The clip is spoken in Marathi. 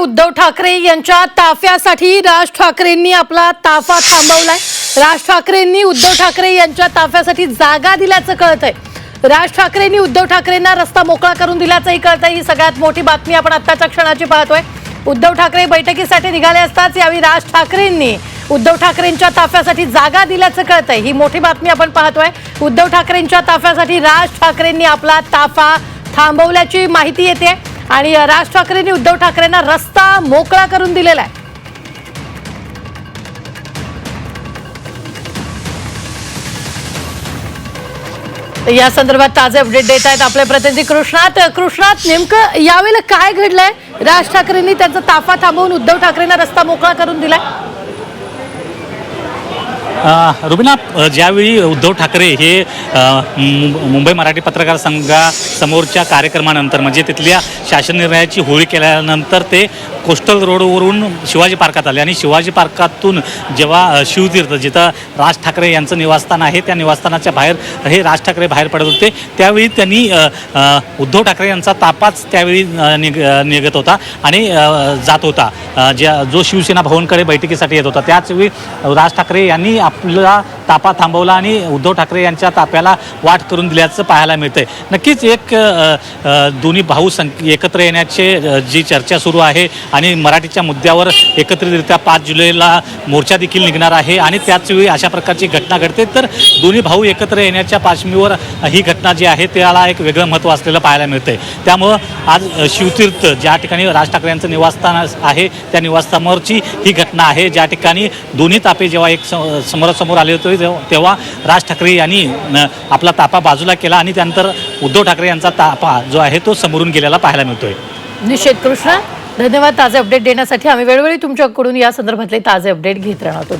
उद्धव ठाकरे यांच्या ताफ्यासाठी राज ठाकरेंनी आपला ताफा थांबवलाय. राज ठाकरेंनी उद्धव ठाकरे यांच्या ताफ्यासाठी जागा दिल्याचं कळतंय. राज ठाकरेंनी उद्धव ठाकरेंना रस्ता मोकळा करून दिल्याचंही कळतंय. ही सगळ्यात मोठी बातमी आपण आत्ताच्या क्षणाची पाहतोय. उद्धव ठाकरे बैठकीसाठी निघाले असताच यावेळी राज ठाकरेंनी उद्धव ठाकरेंच्या ताफ्यासाठी जागा दिल्याचं कळतंय. ही मोठी बातमी आपण पाहतोय. उद्धव ठाकरेंच्या ताफ्यासाठी राज ठाकरेंनी आपला ताफा थांबवल्याची माहिती येते. आणि राज ठाकरेंनी उद्धव ठाकरेंना रस्ता मोकळा करून दिलेला आहे. या संदर्भात ताजे अपडेट देत आहेत आपले प्रतिनिधी कृष्णात. कृष्णात नेमकं यावेळेला काय घडलंय? राज ठाकरेंनी त्यांचा ताफा थांबवून उद्धव ठाकरेंना रस्ता मोकळा करून दिलाय. रुबिना ज्यावेळी उद्धव ठाकरे हे मुंबई मराठी पत्रकार संघासमोरच्या कार्यक्रमानंतर म्हणजे तिथल्या शासन निर्णयाची होळी केल्यानंतर ते कोस्टल रोडवरून शिवाजी पार्कात आले. आणि शिवाजी पार्कातून जेव्हा शिवतीर्थ जिथं राज ठाकरे यांचं निवासस्थान आहे त्या निवासस्थानाच्या बाहेर हे राज ठाकरे बाहेर पडत होते. त्यावेळी त्यांनी उद्धव ठाकरे यांचा तापाच त्यावेळी निग निघत होता आणि जात होता. ज्या जो शिवसेना भवनकडे बैठकीसाठी येत होता. त्याचवेळी राज ठाकरे यांनी आपला तापा थांबवला आणि उद्धव ठाकरे यांच्या ताप्याला वाट करून दिल्याचं पाहायला मिळतंय. नक्कीच एक दोन्ही भाऊ सं एकत्र येण्याचे जी चर्चा सुरू आहे आणि मराठीच्या मुद्द्यावर एकत्रितरित्या पाच जुलैला मोर्चा देखील निघणार आहे आणि त्याच वेळी अशा प्रकारची घटना घडते. तर दोन्ही भाऊ एकत्र येण्याच्या पार्श्वभूमीवर ही घटना जी आहे त्याला एक वेगळं महत्त्व असलेलं पाहायला मिळतंय. त्यामुळं आज शिवतीर्थ ज्या ठिकाणी राज ठाकरे यांचं निवासस्थान आहे त्या निवासस्थानावरची ही घटना आहे. ज्या ठिकाणी दोन्ही तापे जेव्हा एक समोरासमोर आले होते तेव्हा- तेव्हा राज ठाकरे यांनी आपला तापा बाजूला केला आणि त्यानंतर उद्धव ठाकरे यांचा तापा जो आहे तो समोरून गेलेला पाहायला मिळतोय. निषेध कृष्णा धन्यवाद ताजे अपडेट देण्यासाठी. आम्ही वेळोवेळी तुमच्याकडून या संदर्भातले ताजे अपडेट घेत राहतो